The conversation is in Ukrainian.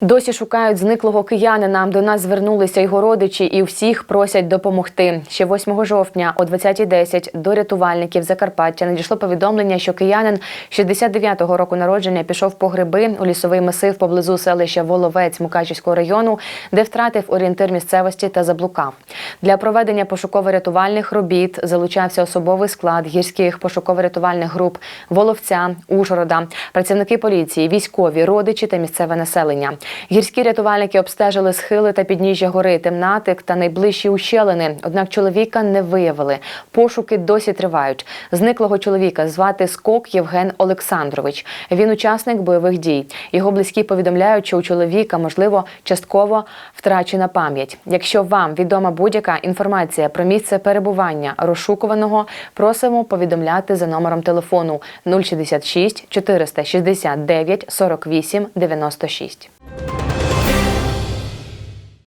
Досі шукають зниклого киянина. До нас звернулися його родичі і всіх просять допомогти. Ще 8 жовтня о 20.10 до рятувальників Закарпаття надійшло повідомлення, що киянин 69-го року народження пішов по гриби у лісовий масив поблизу селища Воловець Мукачівського району, де втратив орієнтир місцевості та заблукав. Для проведення пошуково-рятувальних робіт залучався особовий склад гірських пошуково-рятувальних груп Воловця, Ужгорода, працівники поліції, військові, родичі та місцеве населення. Гірські рятувальники обстежили схили та підніжжя гори, темнатик та найближчі ущелини. Однак чоловіка не виявили. Пошуки досі тривають. Зниклого чоловіка звати Скок Євген Олександрович. Він учасник бойових дій. Його близькі повідомляють, що у чоловіка можливо частково втрачена пам'ять. Якщо вам відома будь-яка інформація про місце перебування розшукуваного, просимо повідомляти за номером телефону 066 469 48 96.